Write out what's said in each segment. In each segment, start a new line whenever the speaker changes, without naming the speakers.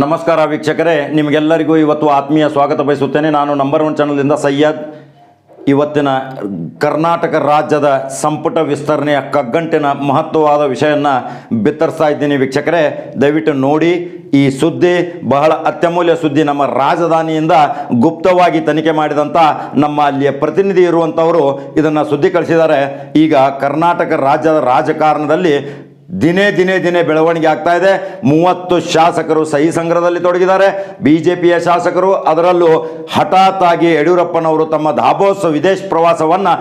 ನಮಸ್ಕಾರ ವೀಕ್ಷಕರೇ, ನಿಮಗೆಲ್ಲರಿಗೂ ಇವತ್ತು ಆತ್ಮೀಯ ಸ್ವಾಗತ ಬಯಸುತ್ತೇನೆ. ನಾನು ನಂಬರ್ ಒನ್ ಚಾನಲ್ನಿಂದ ಸಯ್ಯದ್ ಇವತ್ತಿನ ಕರ್ನಾಟಕ ರಾಜ್ಯದ ಸಂಪುಟ ವಿಸ್ತರಣೆಯ ಕಗ್ಗಂಟಿನ ಮಹತ್ವವಾದ ವಿಷಯವನ್ನು ಬಿತ್ತರಿಸ್ತಾ ಇದ್ದೀನಿ ವೀಕ್ಷಕರೇ. ದಯವಿಟ್ಟು ನೋಡಿ, ಈ ಸುದ್ದಿ ಬಹಳ ಅತ್ಯಮೂಲ್ಯ ಸುದ್ದಿ. ನಮ್ಮ ರಾಜಧಾನಿಯಿಂದ ಗುಪ್ತವಾಗಿ ತನಿಖೆ ಮಾಡಿದಂಥ ನಮ್ಮ ಅಲ್ಲಿಯ ಪ್ರತಿನಿಧಿ ಇರುವಂಥವರು ಇದನ್ನು ಸುದ್ದಿ ಕಳಿಸಿದ್ದಾರೆ. ಈಗ ಕರ್ನಾಟಕ ರಾಜ್ಯದ ರಾಜಕಾರಣದಲ್ಲಿ ದಿನೇ ದಿನೇ ದಿನೇ ಬೆಳವಣಿಗೆ ಆಗ್ತಾ ಇದೆ. ಮೂವತ್ತು ಶಾಸಕರು ಸಹಿ ಸಂಗ್ರಹದಲ್ಲಿ ತೊಡಗಿದ್ದಾರೆ. ಬಿ ಜೆ ಪಿಯ ಶಾಸಕರು ಅದರಲ್ಲೂ ಹಠಾತ್ ಆಗಿ ಯಡಿಯೂರಪ್ಪನವರು ತಮ್ಮ ದಾಬೋಸ್ ವಿದೇಶ ಪ್ರವಾಸವನ್ನು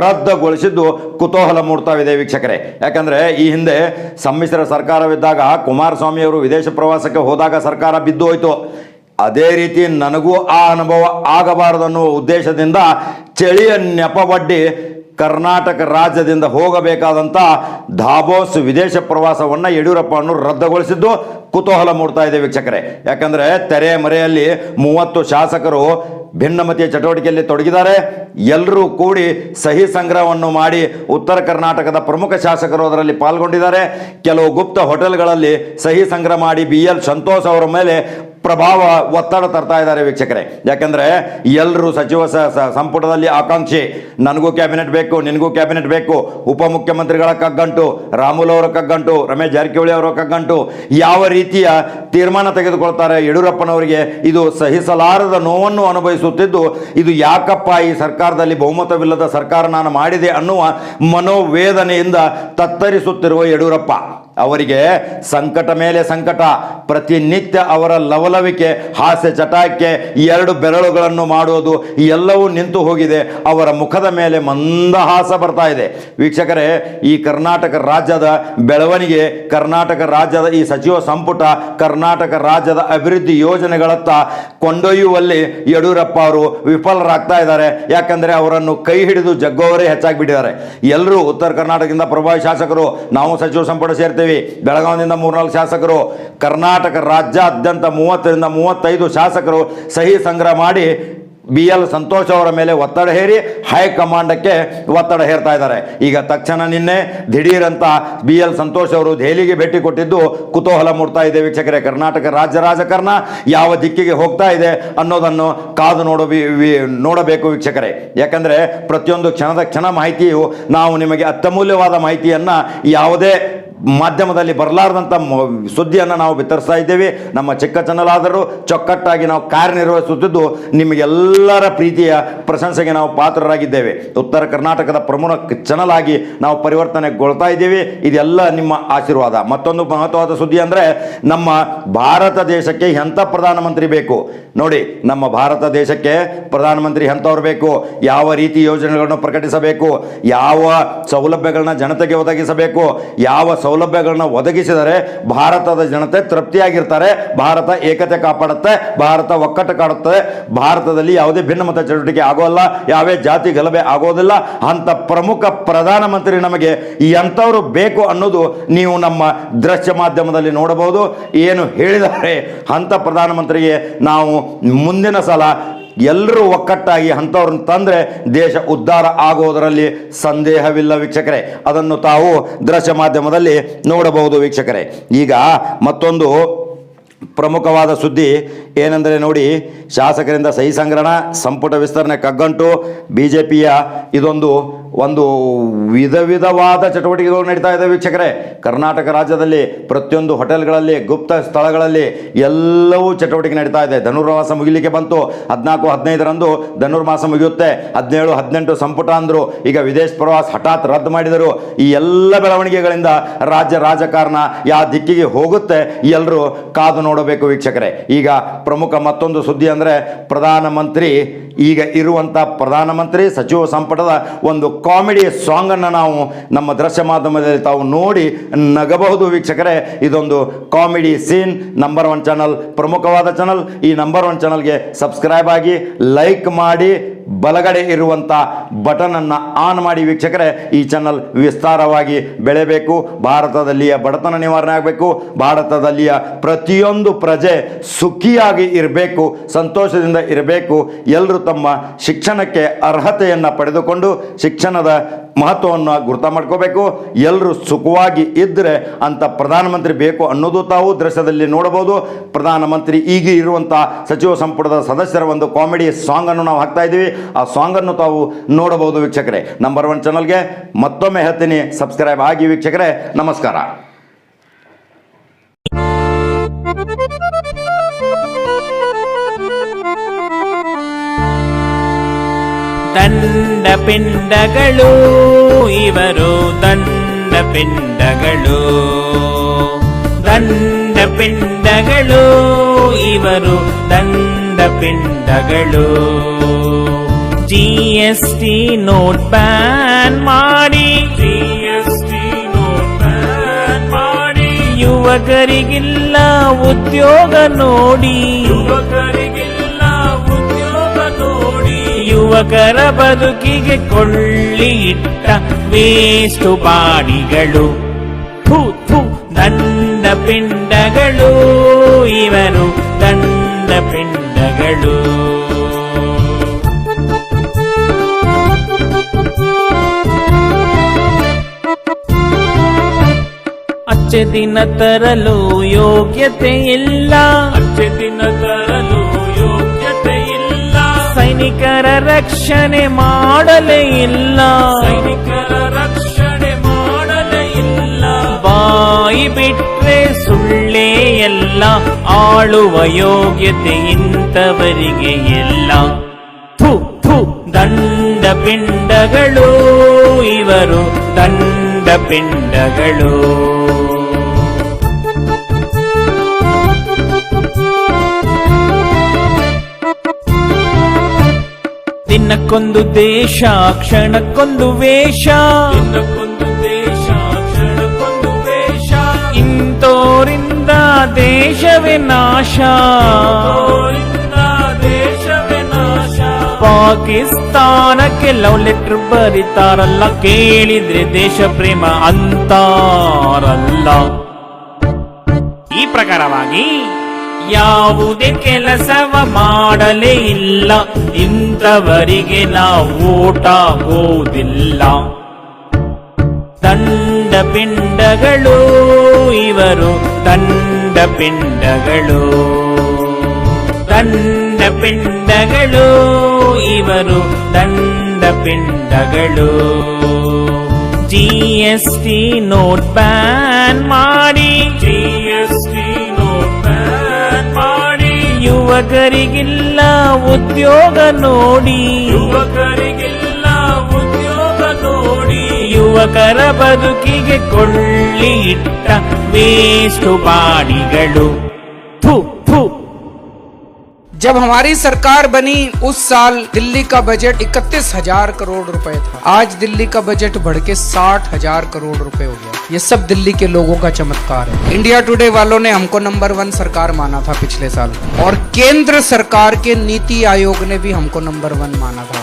ರದ್ದುಗೊಳಿಸಿದ್ದು ಕುತೂಹಲ ಮೂಡ್ತಾ ಇದೆ ವೀಕ್ಷಕರೇ. ಯಾಕಂದರೆ ಈ ಹಿಂದೆ ಸಮ್ಮಿಶ್ರ ಸರ್ಕಾರವಿದ್ದಾಗ ಕುಮಾರಸ್ವಾಮಿಯವರು ವಿದೇಶ ಪ್ರವಾಸಕ್ಕೆ ಹೋದಾಗ ಸರ್ಕಾರ ಬಿದ್ದು ಹೋಯಿತು. ಅದೇ ರೀತಿ ನನಗೂ ಆ ಅನುಭವ ಆಗಬಾರದನ್ನುವ ಉದ್ದೇಶದಿಂದ ಚಳಿಯ ನೆಪವಡ್ಡಿ ಕರ್ನಾಟಕ ರಾಜ್ಯದಿಂದ ಹೋಗಬೇಕಾದಂಥ ಧಾಬೋಸ್ ವಿದೇಶ ಪ್ರವಾಸವನ್ನು ಯಡಿಯೂರಪ್ಪನವರು ರದ್ದುಗೊಳಿಸಿದ್ದು ಕುತೂಹಲ ಮೂಡ್ತಾ ಇದೆ ವೀಕ್ಷಕರೇ. ಯಾಕಂದರೆ ತೆರೆ ಮರೆಯಲ್ಲಿ ಮೂವತ್ತು ಶಾಸಕರು ಭಿನ್ನಮತೀಯ ಚಟುವಟಿಕೆಯಲ್ಲಿ ತೊಡಗಿದ್ದಾರೆ. ಎಲ್ಲರೂ ಕೂಡಿ ಸಹಿ ಸಂಗ್ರಹವನ್ನು ಮಾಡಿ ಉತ್ತರ ಕರ್ನಾಟಕದ ಪ್ರಮುಖ ಶಾಸಕರು ಅದರಲ್ಲಿ ಪಾಲ್ಗೊಂಡಿದ್ದಾರೆ. ಕೆಲವು ಗುಪ್ತ ಹೋಟೆಲ್ಗಳಲ್ಲಿ ಸಹಿ ಸಂಗ್ರಹ ಮಾಡಿ ಬಿ ಎಲ್ ಸಂತೋಷ್ ಅವರ ಮೇಲೆ ಪ್ರಭಾವ ಒತ್ತಡ ತರ್ತಾ ಇದ್ದಾರೆ ವೀಕ್ಷಕರೇ. ಯಾಕಂದ್ರೆ ಎಲ್ಲರೂ ಸಚಿವ ಸಂಪುಟದಲ್ಲಿ ಆಕಾಂಕ್ಷಿ, ನನಗೂ ಕ್ಯಾಬಿನೆಟ್ ಬೇಕು, ನಿನಗೂ ಕ್ಯಾಬಿನೆಟ್ ಬೇಕು, ಉಪಮುಖ್ಯಮಂತ್ರಿಗಳ ಕಗ್ಗಂಟು, ರಾಮುಲ್ ಅವರ ಕಗ್ಗಂಟು, ರಮೇಶ್ ಜಾರಕಿಹೊಳಿ ಅವರ ಕಗ್ಗಂಟು, ಯಾವ ರೀತಿಯ ತೀರ್ಮಾನ ತೆಗೆದುಕೊಳ್ತಾರೆ ಯಡಿಯೂರಪ್ಪನವರಿಗೆ, ಇದು ಸಹಿಸಲಾರದ ನೋವನ್ನು ಅನುಭವಿಸುತ್ತಿದ್ದು, ಇದು ಯಾಕಪ್ಪ ಈ ಸರ್ಕಾರದಲ್ಲಿ ಬಹುಮತವಿಲ್ಲದ ಸರ್ಕಾರ ನಾನು ಮಾಡಿದೆ ಅನ್ನುವ ಮನೋವೇದನೆಯಿಂದ ತತ್ತರಿಸುತ್ತಿರುವ ಯಡಿಯೂರಪ್ಪ. ಅವರಿಗೆ ಸಂಕಟ ಮೇಲೆ ಸಂಕಟ, ಪ್ರತಿನಿತ್ಯ ಅವರ ಲವಲವಿಕೆ ಹಾಸ್ಯ ಚಟಾಕೆ ಎರಡು ಬೆರಳುಗಳನ್ನು ಮಾಡುವುದು ಎಲ್ಲವೂ ನಿಂತು ಹೋಗಿದೆ. ಅವರ ಮುಖದ ಮೇಲೆ ಮಂದಹಾಸ ಬರ್ತಾ ಇದೆ. ವೀಕ್ಷಕರೇ, ಈ ಕರ್ನಾಟಕ ರಾಜ್ಯದ ಬೆಳವಣಿಗೆ, ಕರ್ನಾಟಕ ರಾಜ್ಯದ ಈ ಸಚಿವ ಸಂಪುಟ, ಕರ್ನಾಟಕ ರಾಜ್ಯದ ಅಭಿವೃದ್ಧಿ ಯೋಜನೆಗಳತ್ತ ಕೊಂಡೊಯ್ಯುವಲ್ಲಿ ಯಡಿಯೂರಪ್ಪ ಅವರು ವಿಫಲರಾಗ್ತಾ ಇದ್ದಾರೆ. ಯಾಕಂದರೆ ಅವರನ್ನು ಕೈ ಹಿಡಿದು ಜಗ್ಗೋವರೇ ಹೆಚ್ಚಾಗಿಬಿಟ್ಟಿದ್ದಾರೆ. ಎಲ್ಲರೂ ಉತ್ತರ ಕರ್ನಾಟಕದಿಂದ ಪ್ರಭಾವಿ ಶಾಸಕರು, ನಾವು ಸಚಿವ ಸಂಪುಟ ಸೇರ್ತೀವಿ. ಬೆಳಗಾವಿಯಿಂದ ಮೂರ್ನಾಲ್ಕು ಶಾಸಕರು. ಕರ್ನಾಟಕ ರಾಜ್ಯಾದ್ಯಂತ ಮೂವತ್ತರಿಂದ ಮೂವತ್ತೈದು ಶಾಸಕರು ಸಹಿ ಸಂಗ್ರಹ ಮಾಡಿ ಬಿ ಎಲ್ ಸಂತೋಷ್ ಅವರ ಮೇಲೆ ಒತ್ತಡ ಹೇರಿ ಹೈಕಮಾಂಡಕ್ಕೆ ಒತ್ತಡ ಹೇರ್ತಾ ಇದ್ದಾರೆ. ಈಗ ತಕ್ಷಣ ನಿನ್ನೆ ದಿಢೀರಂತ ಬಿ ಎಲ್ ಸಂತೋಷ್ ಅವರು ದೆಹಲಿಗೆ ಭೇಟಿ ಕೊಟ್ಟಿದ್ದು ಕುತೂಹಲ ಮೂಡ್ತಾ ಇದೆ ವೀಕ್ಷಕರೇ. ಕರ್ನಾಟಕ ರಾಜ್ಯ ರಾಜಕಾರಣ ಯಾವ ದಿಕ್ಕಿಗೆ ಹೋಗ್ತಾ ಇದೆ ಅನ್ನೋದನ್ನು ಕಾದು ನೋಡ ನೋಡಬೇಕು ವೀಕ್ಷಕರೇ. ಯಾಕಂದರೆ ಪ್ರತಿಯೊಂದು ಕ್ಷಣದ ಕ್ಷಣ ಮಾಹಿತಿಯು ನಾವು ನಿಮಗೆ ಅತ್ಯಮೂಲ್ಯವಾದ ಮಾಹಿತಿಯನ್ನು ಯಾವುದೇ ಮಾಧ್ಯಮದಲ್ಲಿ ಬರಲಾರ್ದಂಥ ಸುದ್ದಿಯನ್ನು ನಾವು ಬಿತ್ತರಿಸ್ತಾ ಇದ್ದೇವೆ. ನಮ್ಮ ಚಿಕ್ಕ ಚಾನಲ್ ಆದರೂ ಚೊಕ್ಕಟ್ಟಾಗಿ ನಾವು ಕಾರ್ಯನಿರ್ವಹಿಸುತ್ತಿದ್ದು ನಿಮಗೆಲ್ಲರ ಪ್ರೀತಿಯ ಪ್ರಶಂಸೆಗೆ ನಾವು ಪಾತ್ರರಾಗಿದ್ದೇವೆ. ಉತ್ತರ ಕರ್ನಾಟಕದ ಪ್ರಮುಖ ಚಾನಲ್ ಆಗಿ ನಾವು ಪರಿವರ್ತನೆಗೊಳ್ತಾ ಇದ್ದೇವೆ. ಇದೆಲ್ಲ ನಿಮ್ಮ ಆಶೀರ್ವಾದ. ಮತ್ತೊಂದು ಮಹತ್ವವಾದ ಸುದ್ದಿ ಅಂದರೆ ನಮ್ಮ ಭಾರತ ದೇಶಕ್ಕೆ ಎಂಥ ಪ್ರಧಾನಮಂತ್ರಿ ಬೇಕು? ನೋಡಿ, ನಮ್ಮ ಭಾರತ ದೇಶಕ್ಕೆ ಪ್ರಧಾನಮಂತ್ರಿ ಎಂಥವ್ರು ಬೇಕು? ಯಾವ ರೀತಿ ಯೋಜನೆಗಳನ್ನು ಪ್ರಕಟಿಸಬೇಕು? ಯಾವ ಸೌಲಭ್ಯಗಳನ್ನ ಜನತೆಗೆ ಒದಗಿಸಬೇಕು? ಯಾವ ಸೌಲಭ್ಯಗಳನ್ನ ಒದಗಿಸಿದರೆ ಭಾರತದ ಜನತೆ ತೃಪ್ತಿಯಾಗಿರ್ತಾರೆ, ಭಾರತ ಏಕತೆ ಕಾಪಾಡುತ್ತೆ, ಭಾರತ ಒಕ್ಕಟ್ಟು ಕಾಡುತ್ತೆ ಭಾರತದಲ್ಲಿ ಯಾವುದೇ ಭಿನ್ನಮತ ಚಟುವಟಿಕೆ ಆಗೋಲ್ಲ ಯಾವೇ ಜಾತಿ ಗಲಭೆ ಆಗೋದಿಲ್ಲ. ಅಂತ ಪ್ರಮುಖ ಪ್ರಧಾನಮಂತ್ರಿ ನಮಗೆ ಎಂಥವರು ಬೇಕು ಅನ್ನೋದು ನೀವು ನಮ್ಮ ದೃಶ್ಯ ಮಾಧ್ಯಮದಲ್ಲಿ ನೋಡಬಹುದು. ಏನು ಹೇಳಿದರೆ ಅಂಥ ಪ್ರಧಾನಮಂತ್ರಿಗೆ ನಾವು ಮುಂದಿನ ಸಲ ಎಲ್ಲರೂ ಒಕ್ಕಟ್ಟಾಗಿ ಅಂಥವ್ರನ್ನ ತಂದರೆ ದೇಶ ಉದ್ಧಾರ ಆಗೋದರಲ್ಲಿ ಸಂದೇಹವಿಲ್ಲ ವೀಕ್ಷಕರೇ. ಅದನ್ನು ತಾವು ದೃಶ್ಯ ಮಾಧ್ಯಮದಲ್ಲಿ ನೋಡಬಹುದು ವೀಕ್ಷಕರೇ. ಈಗ ಮತ್ತೊಂದು ಪ್ರಮುಖವಾದ ಸುದ್ದಿ ಏನೆಂದರೆ ನೋಡಿ, ಶಾಸಕರಿಂದ ಸಹಿ ಸಂಗ್ರಹಣ, ಸಂಪುಟ ವಿಸ್ತರಣೆ ಕಗ್ಗಂಟು ಬಿ ಜೆ ಪಿಯ ಇದೊಂದು, ಒಂದು ವಿಧ ವಿಧವಾದ ಚಟುವಟಿಕೆಗಳು ನಡೀತಾ ಇದೆ ವೀಕ್ಷಕರೇ. ಕರ್ನಾಟಕ ರಾಜ್ಯದಲ್ಲಿ ಪ್ರತಿಯೊಂದು ಹೋಟೆಲ್ಗಳಲ್ಲಿ, ಗುಪ್ತ ಸ್ಥಳಗಳಲ್ಲಿ ಎಲ್ಲವೂ ಚಟುವಟಿಕೆ ನಡೀತಾ ಇದೆ. ಧನುರ್ಮಾಸ ಮುಗಿಲಿಕ್ಕೆ ಬಂತು. ಹದಿನಾಲ್ಕು, ಹದಿನೈದರಂದು ಧನುರ್ಮಾಸ ಮುಗಿಯುತ್ತೆ. ಹದಿನೇಳು, ಹದಿನೆಂಟು ಸಂಪುಟ ಅಂದರು. ಈಗ ವಿದೇಶ ಪ್ರವಾಸ ಹಠಾತ್ ರದ್ದು ಮಾಡಿದರು. ಈ ಎಲ್ಲ ಬೆಳವಣಿಗೆಗಳಿಂದ ರಾಜ್ಯ ರಾಜಕಾರಣ ಯಾವ ದಿಕ್ಕಿಗೆ ಹೋಗುತ್ತೆ ಎಲ್ಲರೂ ಕಾದು ನೋಡಬೇಕು ವೀಕ್ಷಕರೇ. ಈಗ ಪ್ರಮುಖ ಮತ್ತೊಂದು ಸುದ್ದಿ ಅಂದರೆ ಪ್ರಧಾನಮಂತ್ರಿ, ಈಗ ಇರುವಂಥ ಪ್ರಧಾನಮಂತ್ರಿ ಸಚಿವ ಸಂಪುಟದ ಒಂದು ಕಾಮಿಡಿ ಸಾಂಗನ್ನು ನಾವು ನಮ್ಮ ದೃಶ್ಯ ಮಾಧ್ಯಮದಲ್ಲಿ ತಾವು ನೋಡಿ ನಗಬಹುದು ವೀಕ್ಷಕರೇ. ಇದೊಂದು comedy scene number one channel ಪ್ರಮುಖವಾದ ಚಾನಲ್ ಈ ನಂಬರ್ ಒನ್ ಚಾನಲ್ಗೆ ಸಬ್ಸ್ಕ್ರೈಬ್ ಆಗಿ ಲೈಕ್ ಮಾಡಿ ಬಲಗಡೆ ಇರುವಂಥ ಬಟನನ್ನು ಆನ್ ಮಾಡಿ ವೀಕ್ಷಕರೇ, ಈ ಚಾನಲ್ ವಿಸ್ತಾರವಾಗಿ ಬೆಳೆಯಬೇಕು. ಭಾರತದಲ್ಲಿಯ ಬಡತನ ನಿವಾರಣೆ ಆಗಬೇಕು. ಭಾರತದಲ್ಲಿಯ ಪ್ರತಿಯೊಂದು ಪ್ರಜೆ ಸುಖಿಯಾಗಿ ಇರಬೇಕು, ಸಂತೋಷದಿಂದ ಇರಬೇಕು. ಎಲ್ಲರೂ ತಮ್ಮ ಶಿಕ್ಷಣಕ್ಕೆ ಅರ್ಹತೆಯನ್ನು ಪಡೆದುಕೊಂಡು ಶಿಕ್ಷಣದ ಮಹತ್ವವನ್ನು ಗುರುತ ಮಾಡ್ಕೋಬೇಕು. ಎಲ್ಲರೂ ಸುಖವಾಗಿ ಇದ್ದರೆ ಅಂತ ಪ್ರಧಾನಮಂತ್ರಿ ಬೇಕು ಅನ್ನೋದು ತಾವು ದೃಶ್ಯದಲ್ಲಿ ನೋಡಬಹುದು. ಪ್ರಧಾನಮಂತ್ರಿ ಈಗ ಇರುವಂಥ ಸಚಿವ ಸಂಪುಟದ ಸದಸ್ಯರ ಒಂದು ಕಾಮಿಡಿ ಸಾಂಗನ್ನು ನಾವು ಹಾಕ್ತಾ ಇದ್ದೀವಿ. ಆ ಸಾಂಗನ್ನು ತಾವು ನೋಡಬಹುದು ವೀಕ್ಷಕರೇ. ನಂಬರ್ ಒನ್ ಚಾನಲ್ಗೆ ಮತ್ತೊಮ್ಮೆ ಹೇಳ್ತೀನಿ ಸಬ್ಸ್ಕ್ರೈಬ್ ಆಗಿ ವೀಕ್ಷಕರೇ. ನಮಸ್ಕಾರ.
ದಂಡ ಪಿಂಡಗಳು ಇವರು ದಂಡ ಪಿಂಡಗಳು ದಂಡ ಪಿಂಡಗಳು ಇವರು ದಂಡ ಪಿಂಡಗಳು G S T note ban ಮಾಡಿ G S T note ban ಮಾಡಿ. ಯುವಕರಿಗಿಲ್ಲ ಉದ್ಯೋಗ ನೋಡಿ. ಯುವಕರಿಗಿಲ್ಲ ಯುವಕರ ಬದುಕಿಗೆ ಕೊಳ್ಳಿ ಇಟ್ಟ ವೇಸ್ಟು ಬಾಡಿಗಳು ನನ್ನ ಥು ದಂಡ ಪಿಂಡಗಳು ಇವರು ನನ್ನ ಪಿಂಡಗಳು. ಅಚ್ಚೆ ದಿನ ತರಲು ಯೋಗ್ಯತೆ ಇಲ್ಲ. ಅಚ್ಚೆ ದಿನ ಸೈನಿಕರ ರಕ್ಷಣೆ ಮಾಡಲೇ ಇಲ್ಲ. ಸೈನಿಕರ ರಕ್ಷಣೆ ಮಾಡಲೇ ಇಲ್ಲ. ಬಾಯಿ ಬಿಟ್ರೆ ಸುಳ್ಳೇ ಎಲ್ಲ ಆಳುವ ಯೋಗ್ಯತೆ ಇಂಥವರಿಗೆ ಎಲ್ಲ ಥೂ ಥೂ ದಂಡ ಪಿಂಡಗಳು ಇವರು ದಂಡ ಪಿಂಡಗಳು ದಿನಕ್ಕೊಂದು ದೇಶ ಕ್ಷಣಕ್ಕೊಂದು ವೇಷ. ದಿನಕ್ಕೊಂದು ದೇಶ ಕ್ಷಣಕ್ಕೊಂದು ವೇಷ. ಇಂತೋರಿಂದ ದೇಶವೇ ನಾಶ. ದೇಶವೇ ನಾಶ. ಪಾಕಿಸ್ತಾನಕ್ಕೆ ಲವ್ ಲೆಟರ್ ಬರೀತಾರಲ್ಲ ಕೇಳಿದ್ರೆ ದೇಶ ಪ್ರೇಮ ಅಂತಾರಲ್ಲ. ಈ ಪ್ರಕಾರವಾಗಿ ಯಾವುದೇ ಕೆಲಸವ ಮಾಡಲೇ ಇಲ್ಲ. ಇಂಥವರಿಗೆ ನಾವು ಓಟಾಗೋದಿಲ್ಲ ತಂಡ ಪಿಂಡಗಳು ಇವರು ತಂಡ ಪಿಂಡಗಳು ತಂಡ ಪಿಂಡಗಳು ಇವರು ತಂಡ ಪಿಂಡಗಳು G S T note ban ಮಾಡಿ ಯುವಕರಿಗಿಲ್ಲ ಉದ್ಯೋಗ ನೋಡಿ. ಯುವಕರಿಗಿಲ್ಲ ಉದ್ಯೋಗ ನೋಡಿ. ಯುವಕರ ಬದುಕಿಗೆ ಕೊಳ್ಳಿ ಇಟ್ಟ ವೇಸ್ಟು ಬಾಡಿಗಳು.
जब हमारी सरकार बनी, उस साल दिल्ली का बजट इकतीस हज़ार करोड़ रुपए था। आज दिल्ली का बजट बढ़ के साठ हज़ार करोड़ रुपए हो गया। ये सब दिल्ली के लोगों का चमत्कार है। इंडिया टुडे वालों ने हमको नंबर वन सरकार माना था पिछले साल। और केंद्र सरकार के नीति आयोग ने भी हमको नंबर वन माना था।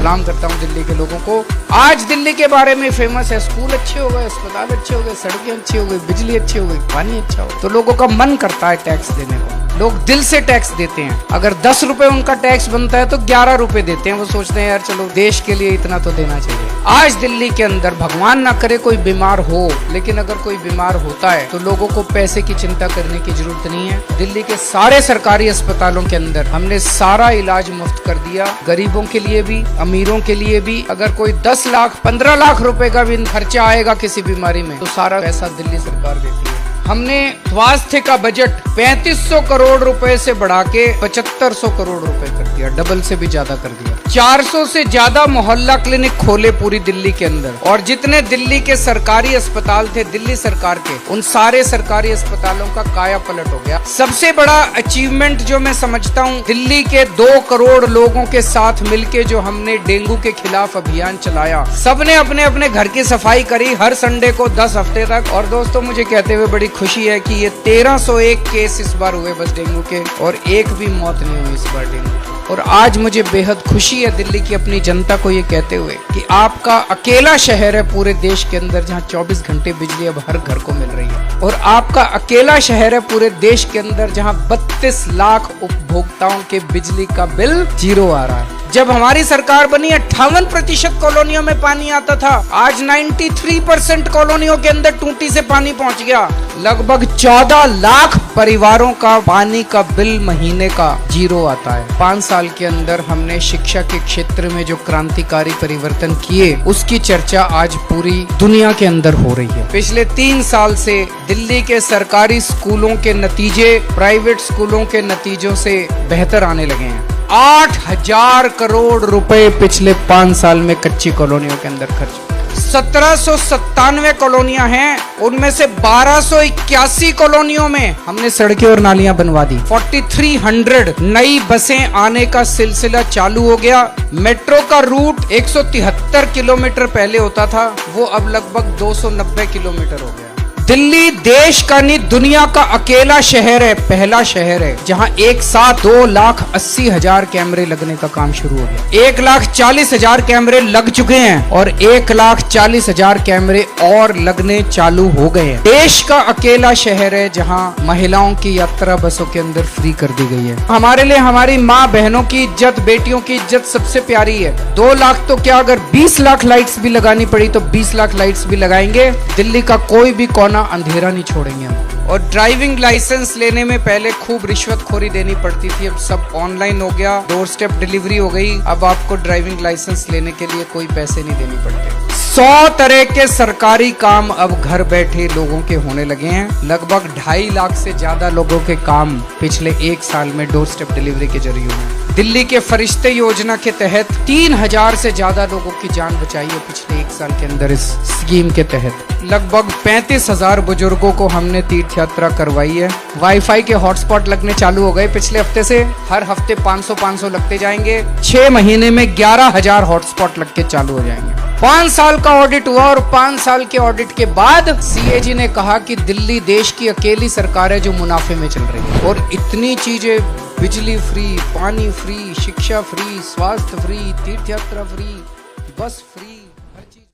सलाम करता हूँ दिल्ली के लोगों को। आज दिल्ली के बारे में फ़ेमस है स्कूल अच्छे हो गए, अस्पताल अच्छे हो गए, सड़कें अच्छी हो गई, बिजली अच्छी हो गई, पानी अच्छा हो तो लोगों का मन करता है टैक्स देने को। लोग दिल से टैक्स देते हैं। अगर दस रुपए उनका टैक्स बनता है तो ग्यारह रुपए देते हैं। वो सोचते हैं, यार चलो, देश के लिए इतना तो देना चाहिए। आज दिल्ली के अंदर भगवान ना करे कोई बीमार हो, लेकिन अगर कोई बीमार होता है तो लोगों को पैसे की चिंता करने की ज़रूरत नहीं है। दिल्ली के सारे सरकारी अस्पतालों के अंदर हमने सारा इलाज मुफ़्त कर दिया, गरीबों के लिए भी अमीरों के लिए भी अगर कोई दस लाख, पंद्रह लाख रुपए का भी खर्चा आएगा किसी बीमारी में तो सारा पैसा दिल्ली सरकार देती है। हमने स्वास्थ्य का बजट 3500 करोड़ रुपए से बढ़ा के 7500 करोड़ रुपए कर दिया डबल से भी ज़्यादा कर दिया। 400 से ज़्यादा मोहल्ला क्लिनिक खोले पूरी दिल्ली के अंदर। और जितने दिल्ली के सरकारी अस्पताल थे, दिल्ली सरकार के, उन सारे सरकारी अस्पतालों का काया पलट हो गया। सबसे बड़ा अचीवमेंट जो मैं समझता हूँ, दिल्ली के दो करोड़ लोगों के साथ मिलके जो हमने डेंगू के खिलाफ अभियान चलाया। सबने अपने अपने घर की सफ़ाई करी, हर संडे को दस हफ़्ते तक। और दोस्तों, मुझे कहते हुए बड़ी खुशी है कि ये 1301 केस इस बार हुए बस डेंगू के, और एक भी मौत नहीं हुई इस बार डेंगू। और आज मुझे बेहद खुशी है दिल्ली की अपनी जनता को ये कहते हुए कि आपका अकेला शहर है पूरे देश के अंदर जहाँ 24 घंटे बिजली अब हर घर को मिल रही है। और आपका अकेला शहर है पूरे देश के अंदर जहाँ 32 लाख उपभोक्ताओं के बिजली का बिल ज़ीरो आ रहा है। जब हमारी सरकार बनी, अट्ठावन प्रतिशत कॉलोनियों में पानी आता था। आज 93 परसेंट कॉलोनियों के अंदर टूटी से पानी पहुँच गया। लगभग 14 लाख परिवारों का पानी का बिल महीने का ज़ीरो आता है। पाँच साल के अंदर हमने शिक्षा के क्षेत्र में जो क्रांतिकारी परिवर्तन किए, उसकी चर्चा आज पूरी दुनिया के अंदर हो रही है। पिछले तीन साल से दिल्ली के सरकारी स्कूलों के नतीजे, प्राइवेट स्कूलों के नतीजों से बेहतर आने लगे हैं। आठ हज़ार करोड़ रुपए पिछले पाँच साल में कच्ची कॉलोनियों के अंदर खर्च। सत्रह सौ सत्तानवे कॉलोनियाँ हैं, उनमें से बारह सौ इक्यासी कॉलोनियों में हमने सड़कें और नालियाँ बनवा दी। 4300 नई बसें आने का सिलसिला चालू हो गया। मेट्रो का रूट 173 किलोमीटर पहले होता था, वो अब लगभग 290 किलोमीटर हो गया। दिल्ली देश का नहीं, दुनिया का अकेला शहर है, पहला शहर है, जहाँ एक साथ दो लाख अस्सी हज़ार कैमरे लगने का काम शुरू हो गया। एक लाख चालीस हज़ार कैमरे लग चुके हैं और एक लाख चालीस हज़ार कैमरे और लगने चालू हो गए हैं। देश का अकेला शहर है, जहाँ महिलाओं की यात्रा बसों के अंदर फ्री कर दी गई है। हमारे लिए हमारी माँ बहनों की इज़्ज़त, बेटियों की इज़्ज़त सबसे प्यारी है। दो लाख तो क्या, अगर बीस लाख लाइट्स भी लगानी पड़ी तो बीस लाख लाइट्स भी लगाएँगे। दिल्ली का कोई भी कोना अंधेरा नहीं छोड़ेंगे हम। और ड्राइविंग लाइसेंस लेने में पहले खूब रिश्वत खोरी देनी पड़ती थी। अब सब ऑनलाइन हो गया डोर स्टेप डिलीवरी हो गई। अब आपको ड्राइविंग लाइसेंस लेने के लिए कोई पैसे नहीं देने पड़ते। सौ तरह के सरकारी काम अब घर बैठे लोगों के होने लगे हैं। लगभग ढाई लाख से ज़्यादा लोगों के काम पिछले एक साल में डोर स्टेप डिलीवरी के ज़रिए हुए दिल्ली के फरिश्ते योजना के तहत तीन हज़ार से ज़्यादा लोगों की जान बचाई है पिछले एक साल के अंदर इस स्कीम के तहत। लगभग पैंतीस हज़ार बुज़ुर्गों को हमने तीर्थ यात्रा करवाई है। वाईफाई के हॉटस्पॉट लगने चालू हो गए पिछले हफ़्ते से। हर हफ़्ते 500 500 लगते जाएँगे। छह महीने में ग्यारह हज़ार हॉटस्पॉट लग के चालू हो जाएँगे। पाँच साल का ऑडिट हुआ और पाँच साल के ऑडिट के बाद सीएजी ने कहा कि दिल्ली देश की अकेली सरकार है जो मुनाफे में चल रही है। और इतनी चीज़ें, बिजली फ्री पानी फ्री शिक्षा फ्री स्वास्थ्य फ्री तीर्थ यात्रा फ्री बस फ्री